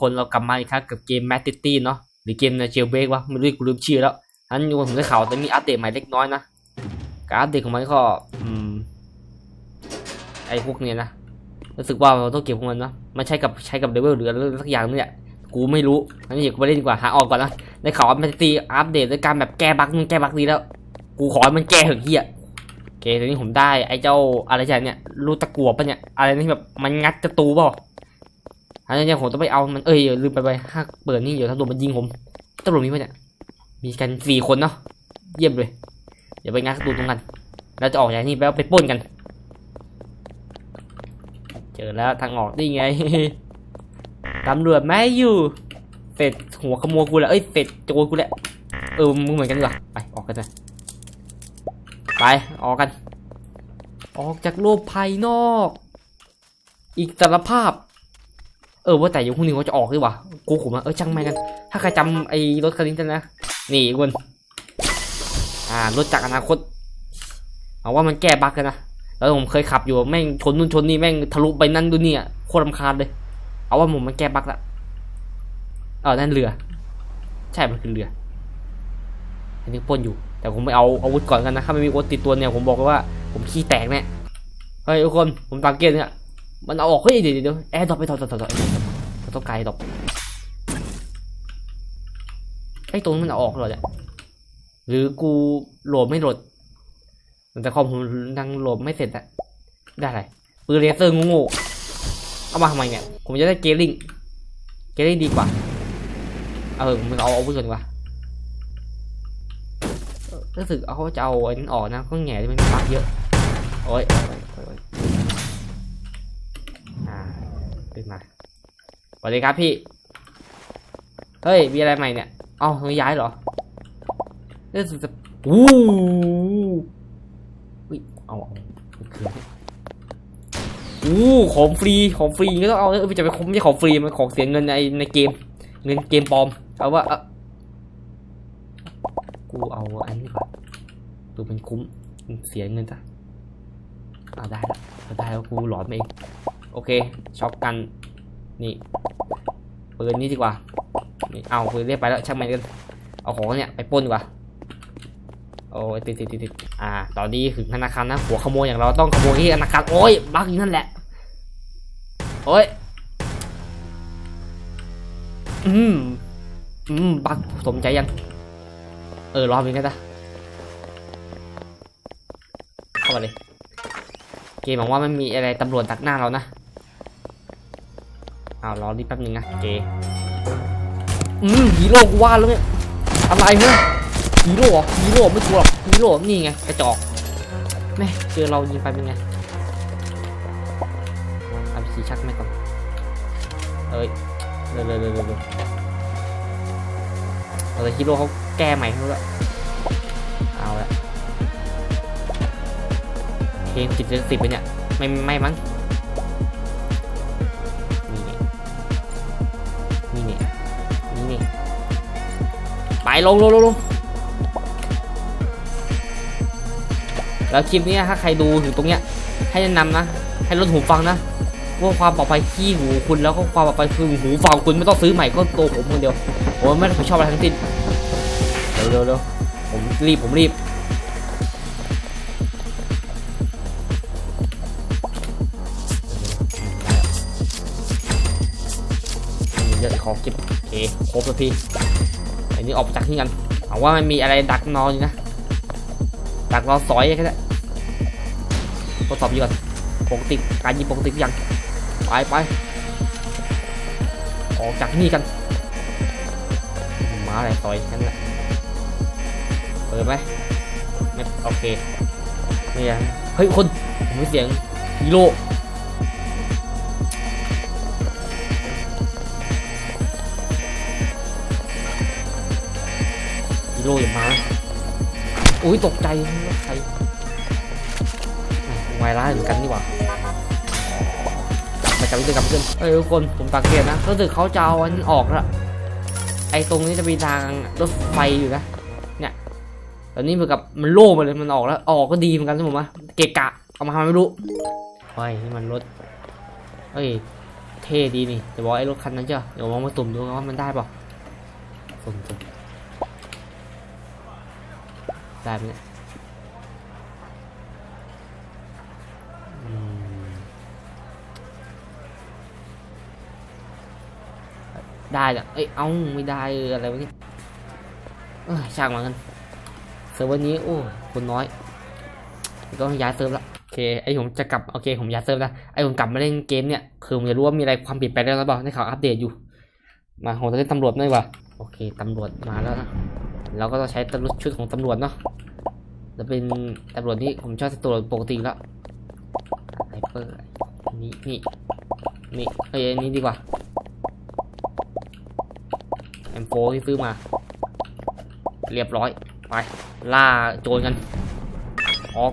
คนเรากลับมาอีกครั้งกับเกม Mad City เนาะหรือเกมในเจลเบรกวะไม่รู้กูลืมชื่อแล้วอันนี้ผมได้ข่าวแต่มีอัปเดตใหม่เล็กน้อยนะการอัปเดตของมันก็อืมไอ้พวกเนี้ยนะรู้สึกว่าเราต้องเก็บพวกมันนะมันใช้กับใช้กับเลเวลหรืออะไรสักอย่างนี่แหละกูไม่รู้อันนี้เดี๋ยวกูไปเล่นดีกว่าหาออกก่อนนะได้ข่าวว่า Mad City อัปเดตด้วยการแบบแก้บั๊กนู่นแก้บั๊กนี้แล้ว กูขอให้มันแก้เถอะเฮียโอเคตอนนี้ผมได้ไอ้เจ้าอะไรใช่างเนี่ยรูตะกัวปะเนี่ยอะไรนี่แบบมันงัดประตูเปล่า อันนี้ผมต้องไปเอามันเอ้ยลืมไปไปถ้าเปิดนี่เดี๋ยวตำรวจมันยิงผมตำรวจมีปะเนี่ยมีกันสี่คนเนาะเยี่ยมเลย เดี๋ยวไปงานตูตรงนั้นเราจะออกจากนี่ไปแล้วไปป้นกัน เจอแล้วทางออกนี่ไงตำรวจไม่อยู่เสร็จหัวขโมยกูแล้วเอ้ยเสร็จโจรกูแล้วเออมึงเหมือนกันดีกว่าไปออกกันเลยไปออกกัน ออกจากโลกภายนอก อีกสารภาพ เออว่าแต่ยู่พรุ่งนี้ว่าจะออกหรือวะกูขุมอะเออช่างไม่กัน ถ้าใครจำไอ้รถคันนี้ได้นะ นี่คุณอ่ารถจากอนาคต เอาว่ามันแก้บั๊กกันนะ แล้วผมเคยขับอยู่แม่งชนนู่นชนนี่แม่งทะลุไปนั่นดูนี่อะโคตรรำคาญเลย เอาว่าผมมันแก้บั๊กละเออนั่นเรือ ใช่มันคือเรือ อันนี้ปล้นอยู่ แต่ผมไม่เอาอาวุธก่อนกันนะถ้าไม่มีอาวุธติดตัวเนี่ยผมบอกว่าผมขี้แตกแน่เฮ้ยทุกคนผมสังเกตเนี่ยมันเอาออกเฮ้ยเดี๋ยวเดี๋ยวแอร์ดรอปไปถอดถอดถอด ต้องไกลดรอไอ้ตรงนั้มันอออกเหรอเนี่ยหรือกูโหลดไม่โหลดแต่คอมผมยังโหลดไม่เสร็จอะได้ไรปืนเลเซอร์งูงูเอามาทำไมเนี่ย ผมจะได้เกลิงเกลิงดีกว่า เออผมเอาอาวุธก่อนดีกว่ารู้สึกเขาจะเอาอันนั้นออกนะก็แง่ที่มันปักเยอะ โอ้ยโอ้ยโอ้ยโอ้ยอ่าขึ้นมา สวัสดีครับพี่ เฮ้ย มีอะไรใหม่เนี่ย เอ้าเฮ้ยย้ายเหรอเรื่องสุดจะวู้อุ้ยเอาเอาคืนอู้ของฟรี ของฟรีก็ต้องเอาเออจะไปไม่ใช่ของฟรี มันของเสียเงินในในเกม เงินเกมปลอม เอาว่าเออกูเอาอันนี้ก่อนดูเป็นคุ้ม เสียเงินจ้ะเอาได้แล้วเอาได้แล้วกูหลอนมาเอง โอเค ช็อกกัน นี่ปืนนี้ดีกว่านี่เอาปืนเรียบไปแล้วช่างมันกันเอาของเนี่ยไปป้นดีกว่าโอ้ยติดติดติดติดอ่า ตอนนี้ถึงธนาคารนะ หัวขโมยอย่างเราต้องขโมยที่ธนาคาร โอ้ยบักอยู่นั่นแหละ โอ้ย อืม อืม บักสมใจยัง เออ รอเป็นกันจ้ะเข้ามาเลย เกมบอกว่ามันมีอะไรตำรวจดักหน้าเรานะ อ้าวรอรีบแป๊บนึงนะเกอืมฮีโร่กูว่าแล้วเนี่ยอะไรเนะฮีโร่เหรอฮีโร่ไม่กลัวหรอกฮีโร่นี่ไงกระจอกแม่เจอเรายิงไปเป็นไงเอาสีชักไม่ก่อนเอ้ยเร็วเร็วเร็วเร็วเร็วเอาแต่ฮีโร่เขาแก้ใหม่ให้แล้วเอาละเพลงสิบเดือนสิบไปเนี่ยไม่ไม่มั้ง ไปลงลงลงลงแล้วคลิปนี้ถ้าใครดูถึงตรงเนี้ย ให้แนะนำนะ ให้ลดหูฟังนะว่าความปลอดภัยที่หูคุณแล้วก็ความปลอดภัยคือหูฟังคุณไม่ต้องซื้อใหม่ก็ตัวผมคนเดียวผมไม่ได้ผมชอบอะไรทั้งสิ้นเร็วเร็วเร็วผมรีบผมรีบเยอะของเก็บโอเคครบแล้วพี่ นี้ออกจากที่กันเอาว่ามันมีอะไรดักนอนอยู่นะ ดักรอสอยแค่นั้นทดสอบอยู่ก่อนปกติการยิงปกติยังไปไปออกจากที่นี่กันมาอะไรซอยนั่นแหละเปิดไหมไม่โอเคนี่ไงเฮ้ยคนผมมีเสียงฮีโร่ โร่อย่ามาอุ้ยตกใจว่าใครวายร้ายเหมือนกันนี่หว่ากลับไปกลับไปเพื่อนกลับไปเพื่อนเอ้ยทุกคนผมสังเกตนะรู้สึกเขาจะเอาอันนั้นออกละไอ้ตรงนี้จะมีทางรถไฟอยู่นะเนี่ยตอนนี้เหมือนกับมันโล่งไปเลยมันออกแล้วออกก็ดีเหมือนกันนะผมว่าเกะกะเอามาทำไมไม่รู้เฮ้ยนี่มันรถเฮ้ยเทเท่ดีนี่จะบอกไอ้รถคันนั้นเจ้าเดี๋ยวลองมาตุ่มดูว่ามันได้เปล่าสุ่มสุ่ม ได้ไหมเนี่ยได้จ้ะเอ้ย เอ้า ไม่ได้อะไรวะเนี่ยเอ้ช่างมันกัน เซิร์ฟวอร์นี้ โอ้ คนน้อยต้องย้ายเซิร์ฟละโอเค ไอผมจะกลับ โอเค ผมย้ายเซิร์ฟแล้วไอผมกลับมาเล่นเกมเนี่ย คือผมจะรู้ว่ามีอะไรความเปลี่ยนแปลงแล้วหรือเปล่าในข่าวอัปเดตอยู่ มาผมจะเล่นตำรวจหน่อยว่ะโอเค ตำรวจมาแล้วนะ เราก็ต้องใช้ตำรวจชุดของตำรวจเนาะจะเป็นตำรวจที่ผมชอบตำรวจปกติแล้วไฮเปอร์นี่นี่นี่เอ้ยอันนี้ดีกว่า M4 ที่ซื้อมา เรียบร้อย ไป ล่าโจรกัน ออก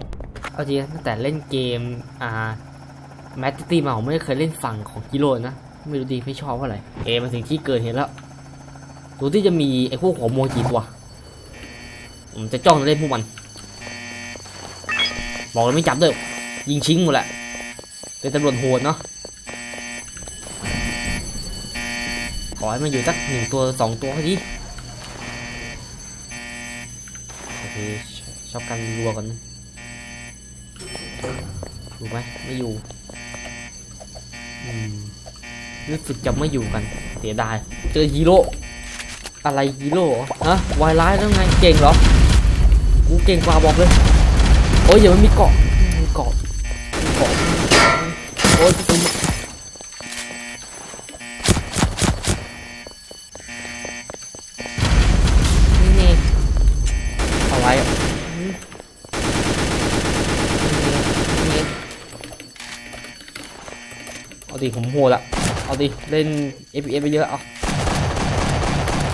เอาจริงตั้งแต่เล่นเกม อ่าแมตตี้มาผมไม่เคยเล่นฝั่งของกิโลนะ ไม่รู้ดีไม่ชอบเท่าอะไร เอมาถึงที่เกิดเหตุแล้ว ดูที่จะมีไอ้พวกหัวโมกี่ตัว ผมจะจ้องจะเล่นพวกมัน บอกเลยไม่จับด้วย ยิงชิงหมดแหละ เป็นตำรวจโหดเนาะ ขอให้มันอยู่สักหนึ่งตัวสองตัวพอดีโอเคชอบกันรัวกันนะอยู่ไหมไม่อยู่รู้สึกจะไม่อยู่กันเสียดาย เจอฮีโร่อะไรฮีโร่เหรอฮะวายร้ายแล้วไง เก่งเหรอ กูเก่งกว่าบอกเลยโอ้ยอย่ามันมีเกาะมีเกาะมีเกาะโอ้ยตุ้มนี่นี่อะไรอะเอาดิผมโหดละเอาดิเล่น FPS ไปเยอะเอา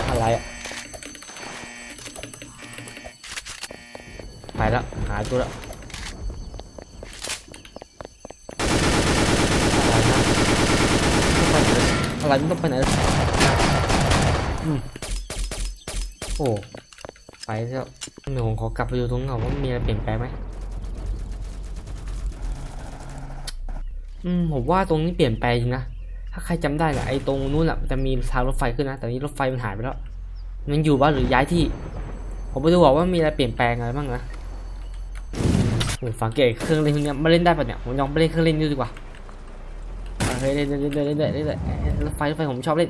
อะไรอะ ไปแล้วหายตัวแล้วอะไรนะต้องไปไหนอะไรมันต้องไปไหนอืมโอ้ไปแล้วเดี๋ยวผมขอกลับไปดูตรงเงาว่ามีอะไรเปลี่ยนแปลงไหมอืมผมว่าตรงนี้เปลี่ยนแปลงจริงนะถ้าใครจำได้แหละไอ้ตรงนู้นแหละจะมีทางรถไฟขึ้นนะแต่นี้รถไฟมันหายไปแล้วมันอยู่บ้านหรือย้ายที่ ผมไปดูบอกว่ามีอะไรเปลี่ยนแปลงอะไรบ้างนะ ผมสังเกตเครื่องเล่นพวกเนี้ยมาเล่นได้ปะเนี่ยผมลองไปเล่นเครื่องเล่นดูดีกว่าเฮ้ยเล่นเล่นเล่นเล่นเล่นเล่นเล่นรถไฟรถไฟผมชอบเล่น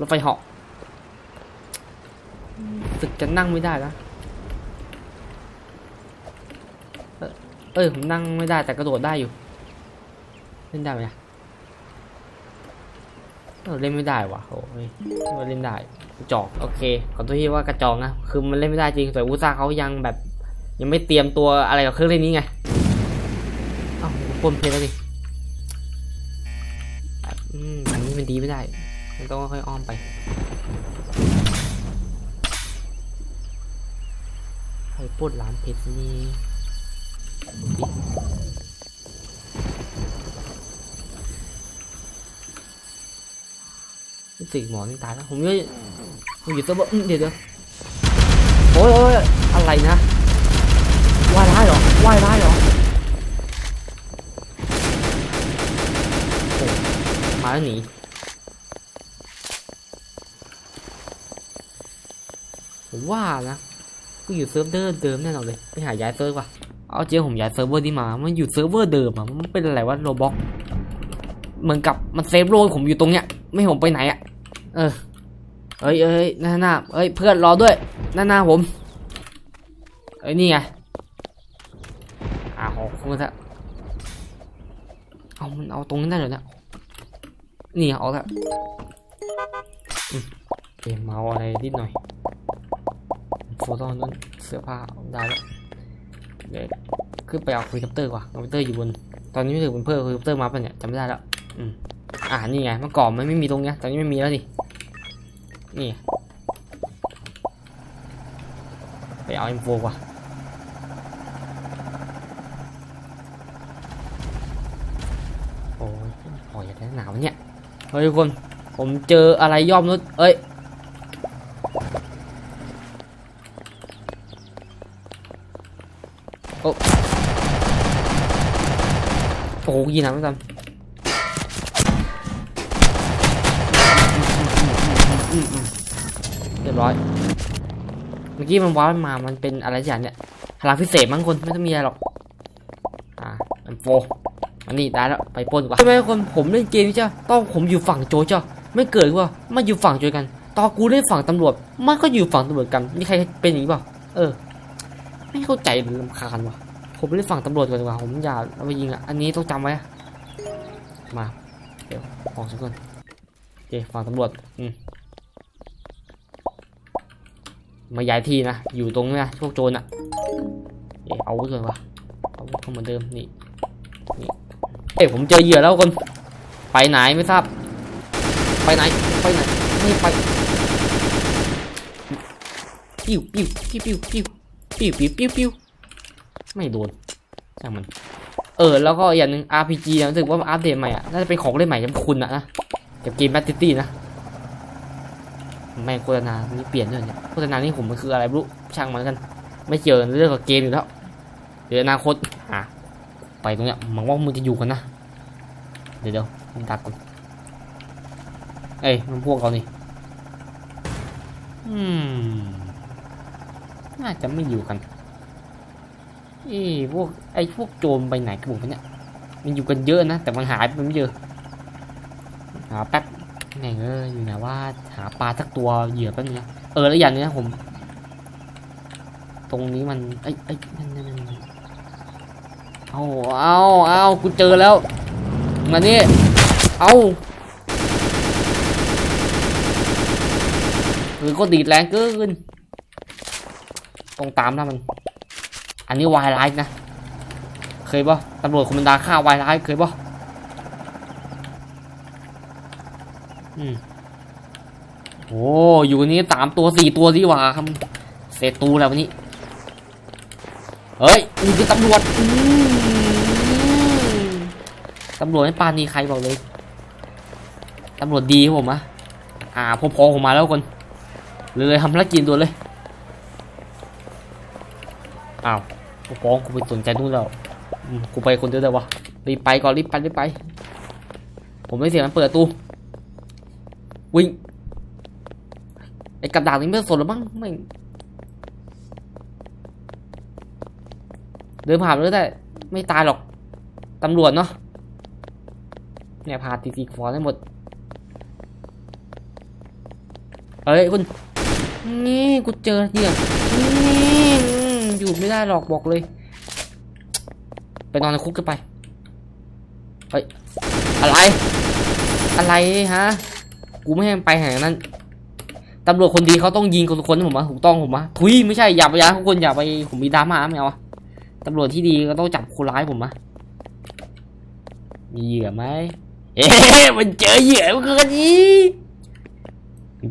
รถไฟเหาะรู้สึกจะนั่งไม่ได้นะเอ้ยเอ้ยผมนั่งไม่ได้แต่กระโดดได้อยู่เล่นได้ไหมเออเล่นไม่ได้ว่ะโอ้ยว่าเล่นได้กระจอกโอเคขอโทษที่ว่ากระจอกนะคือมันเล่นไม่ได้จริงแต่อุตส่าเขายังแบบ ยังไม่เตรียมตัวอะไรกับเครื่องเล่นนี้ไงเอ้าปนเพลแล้วดิอืมอันนี้มันดีไม่ได้ มันต้องค่อยอ้อมไป ใครปล้นร้านเพชรนี่รู้สึกหมอนี่ตายแล้ว ผมยังผมอยู่ตัวบอร์อืมเดี๋ยวเดี๋ยวโอ้ยโอ้ยอะไรนะ ว่ายร้เหรอว่ายร้เหรอโอ้มาแล้วหนีผมว่านะกูอยู่เซิร์ฟเวอร์เดิมแน่นอนเลยไปหาย้ายเซิร์ฟว่ะเอาเจ๊ผมย้ายเซิร์ฟเวอร์นี้มามันอยู่เซิร์ฟเวอร์เดิมอะมันเป็นอะไรวะโรบ็อกเหมือนกับมันเซฟโลกผมอยู่ตรงเนี้ยไม่ผมไปไหนอะเออเอ้ยเอ้ยหน้าหน้าเอ้ยเพื่อนรอด้วยหน้าหน้าผมเอ้ยนี่ไง อ่าหกคุณซะเอามันเอาตรงนี้ได้เลยนะนี่เอาละอืมเปลี่ยนเมาอะไรนิดหน่อยโฟโต้นั้นเสื้อผ้าได้แล้วเดี๋ยวขึ้นไปเอาคอมพิวเตอร์ก่อนคอมพิวเตอร์อยู่บน ตอนนี้ไม่ถึงบนเพิ่มคอมพิวเตอร์มาปะเนี่ยจำไม่ได้แล้วอืมอ่านี่ไงเมื่อก่อนมันไม่มีตรงเนี้ยตอนนี้ไม่มีแล้วดินี่ไงไปเอา M4 ก่อนโอ้ยพ ออยากได้หนาวเนี่ยเฮ้ยทุกคนผมเจออะไรย่อมนุษย์เอ้ยโอ้โอ้โหยิงหนักไม่ทันเรียบร้อย เมื่อกี้มันว้าวมา มันเป็นอะไรอย่างเนี่ยพลังพิเศษมั้งคนไม่ต้องมีอะไรหรอก อ่ามันโฟ อันนี้ได้แล้วไปป้นกว่าใช่ไหมคนผมเล่นเกมนี้จ้ะต้องผมอยู่ฝั่งโจจ้ะไม่เกิดว่ามาอยู่ฝั่งโจกันตอนกูเล่นฝั่งตำรวจมันก็อยู่ฝั่งตำรวจกันมีใครเป็นอย่างนี้เปล่าเออ ไม่เข้าใจเลยลำคาญว่ะผมเล่นฝั่งตำรวจก่อนดีกว่าผมอย่าเอาไปยิงอะอันนี้ต้องจำไว้มาเดี๋ยวออกสักคนโอเคฝั่งตำรวจอืมมาย้ายที่นะอยู่ตรงนี้นะพวกโจรอะเอ๊ะเอาไว้ก่อนวะเอาไว้เหมือนเดิมนี่นี่ ผมเจอเหยื่อแล้วคนไปไหนไม่ทราบ ไปไหนไปไหนไม่ไปปิ้วปิ้วปิ้วปิ้วปิ้วปิ้วปิ้วปิ้วปิ้วไม่โดนช่างมัน เออ แล้วก็อย่างหนึ่ง RPG นะรู้สึกว่าอัปเดตใหม่อะน่าจะเป็นของเล่นใหม่จำคุณอะนะกับเกมแบตตี้นะแม่งโฆษณานี่เปลี่ยนด้วยเนี่ยโฆษณานี่ผมมันคืออะไรรู้ช่างมันกัน ไม่เกี่ยวเรื่องกับเกมอยู่แล้วเดี๋ยวอนาคตอะไปตรงเนี้ยหวังว่ามึงจะอยู่กันนะ เดี๋ยวเดี๋ยวมึงดักก่อนเอ้ยมันพวกเรานี่อืมน่าจะไม่อยู่กันเอ้พวกไอ้พวกโจรไปไหนกันหมดเนี่ยมันอยู่กันเยอะนะแต่มันหายไปไม่เยอะหาแป๊บแม่งเอ้ยอยู่ไหนว่าหาปลาสักตัวเหยื่อแป๊บนึงนะเออแล้วอย่างเนี้ยผม ตรงนี้มันเอ้ยเอ้นั่นนั่นนั่นเอาเอาเอากูเจอแล้ว มานี่ เอาหรือก็ดีดแรงเกินต้องตามนะมัน อันนี้วายไลฟ์นะ เคยป่ตำรวจคอมมานดาฆ่าวายไลฟ์เคยป่อืมโอ้อยู่นี้สามตัวสี่ตัวดีกว่าครับ เสร็จตูแล้ววันนี้ เฮ้ยนี่คือตำรวจอืม ตำรวจไม่ปานีใครบอกเลยตำรวจดีครับผมอะอ่าพอพอผมมาแล้วคนเลยทำภารกิจด่วเลยอ้าวพอพองกูไปสนใจนู่นแล้วกูไปคนเดียวเลยวะรีบไปก่อนรีบไปรีบไป ผมไม่เสียมันเปิดตู้วิ่งไอ้กับดักนี่ไม่สนหรือมั้งไม่เดินผ่านเลยได้ ไม่ตายหรอกตำรวจเนาะ เนี่ยพาตีตีฟอร์ได้หมดเฮ้ยคุณ นี่กูเจอเนี่ยนี่อยู่ไม่ได้หรอกบอกเลย ไปนอนในคุกกันไป เฮ้ย อะไร อะไรฮะ กูไม่ให้มันไปแห่งนั้นตำรวจคนดีเขาต้องยิงคนคนผมอะถูกต้องผมอะทุยไม่ใช่อย่าไปยาทุกคนอย่าไปผมมีดราม่าไม่เอาอะตำรวจที่ดีก็ต้องจับคนร้ายผมอะมีเหยื่อไหม เอ๊ะมันเจอเหยื่อเมื่อคืนนี้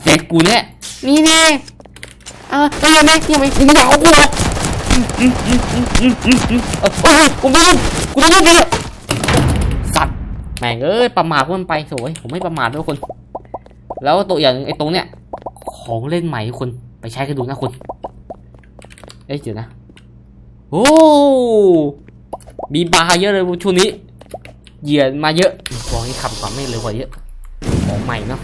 เด็กกูเนี่ยนี่แน่เออเออแม่ยังไม่ถึงไม่เอากูหรอกอืมอืมอืมอืมอืมอืมอืมเออโอ้ยกูโดนกูโดนเยอะสัตว์แม่งเอ้ยประมาทพวกมันไปโถ่ผมไม่ประมาทด้วยทุกคน แล้วตัวอย่างหนึ่งไอ้ตรงเนี้ยของเล่นใหม่ทุกคนไปใช้กันดูนะคุณเอ้ยเดี๋ยวนะโอ้มีบาร์เยอะเลยช่วงนี้ เหยื่อมาเยอะของนี้ขับกว่าไม่เลยกว่าเยอะ ของใหม่เนาะ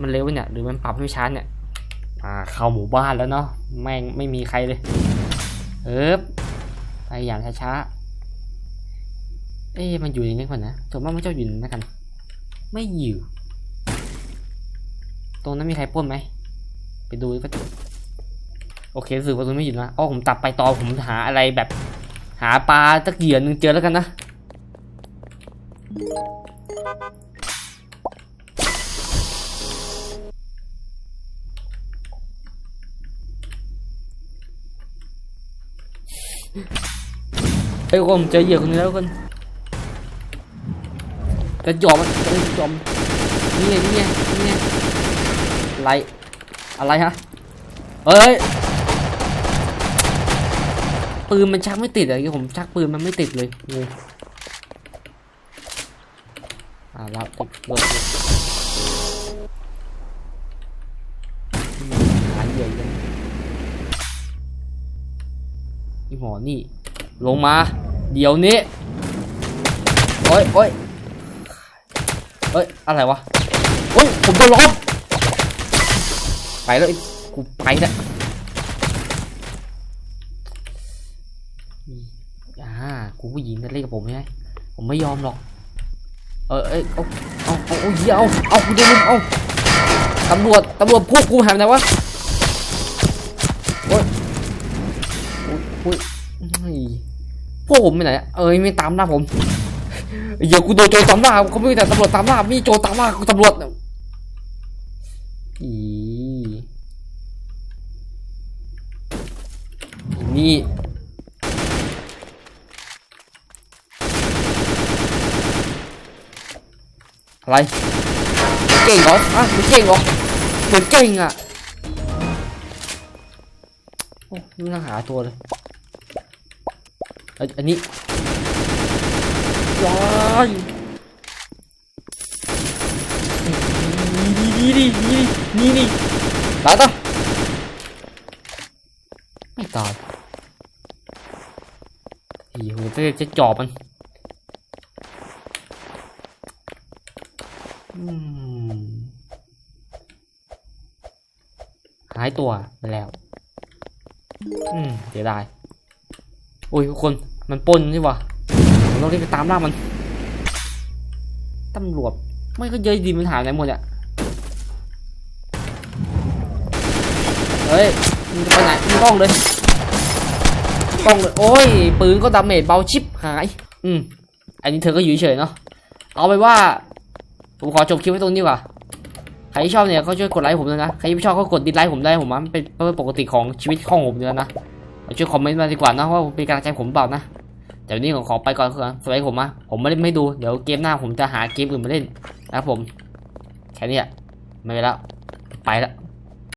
มันเร็วเนี่ยหรือมันปรับให้ช้าเนี่ย อ่า เข้าหมู่บ้านแล้วเนาะแม่งไม่มีใครเลยเอ๊บไปอย่างช้าๆเอ๊ะมันอยู่ในนี้ก่อนนะส่วนมากมันจะอยู่นนั้นกัน ไม่อยู่ ตรงนั้นมีใครป้นไหมไปดูก็โอเครู้สึกว่าตรงนี้ไม่อยู่นะอ๋อผมตัดไปต่อผมหาอะไรแบบ หาปลาตะเกียนหนึ่งเจอแล้วกันนะเฮ้ยผมเจอเหยื่อคนนี้แล้วคนจะจอบมันจะจอบนี่ไงนี่ไงนี่ไงอะไรอะไรฮะเฮ้ย ปืนมันชักไม่ติดอะที่ผมชักปืนมันไม่ติดเลยงงอ่ารับติดเลยอืมหาเหยื่อยังอีหมอนี่ ลงมา เดี๋ยวนี้ โอ้ยโอ้ยเฮ้ย อะไรวะ โอ้ย ผมโดนล้อมไปแล้วกูไปแล้วอ่า กู ผู้หญิงจะเล่นกับผมใช่ไหมผมไม่ยอมหรอก เออเอ้ยเอาเอาเอาเอาเหี้ยเอาเอากูโดนลุมเอาตำรวจตำรวจพวกกูหายไปไหนวะโอ้ยโอ้ยโอ้ยเฮ้ยพวกผมไปไหนเอ้ยไม่ตามล่าผมเดี๋ยวกูโดนโจรตามล่าเขาไม่มีแต่ตำรวจตามล่ามีโจรตามล่ากูตำรวจอีนี่ อะไรงเก่งเหรออะมึงเก่งเหรอมึงเก่งอะโอ้ไม่น่าหาตัวเลยอันอันนี้ว้ายนี่นี่นี่นี่นี่ตายต่อไม่ตายอีโหจะจะจอบมันอืมหายตัวไปแล้ว อืมเสียดายโอ้ยทุกคนมันปนนี่หวะผมต้องรีบไปตามล่ามันตำรวจไม่ก็เยอะดีมันหายไหนหมดอะเฮ้ยมึงจะไปไหนมึงกล้องเลยกล้องเลยโอ้ยปืนก็ดาเมจเบาชิปหาย อืมอันนี้เธอก็อยู่เฉยเนาะเอาไปว่า ผมขอจบคลิปไว้ตรงนี้กว่า ใครที่ชอบเนี่ยก็ช่วยกดไลค์ผมด้วยนะ ใครที่ไม่ชอบก็กดดิสไลค์ผมได้ผมว่ามันเป็นเป็นปกติของชีวิตของผมอยู่แล้วนะช่วยคอมเมนต์มาดีกว่านะว่าเป็นกำลังใจผมเปล่านะเดี๋ยวนี้ผมขอไปก่อนคือสวัสดีผมนะผมไม่ได้ไม่ดู เดี๋ยวเกมหน้าผมจะหาเกมอื่นมาเล่นนะครับผม แค่นี้อะไม่ไปแล้วไปแล้ว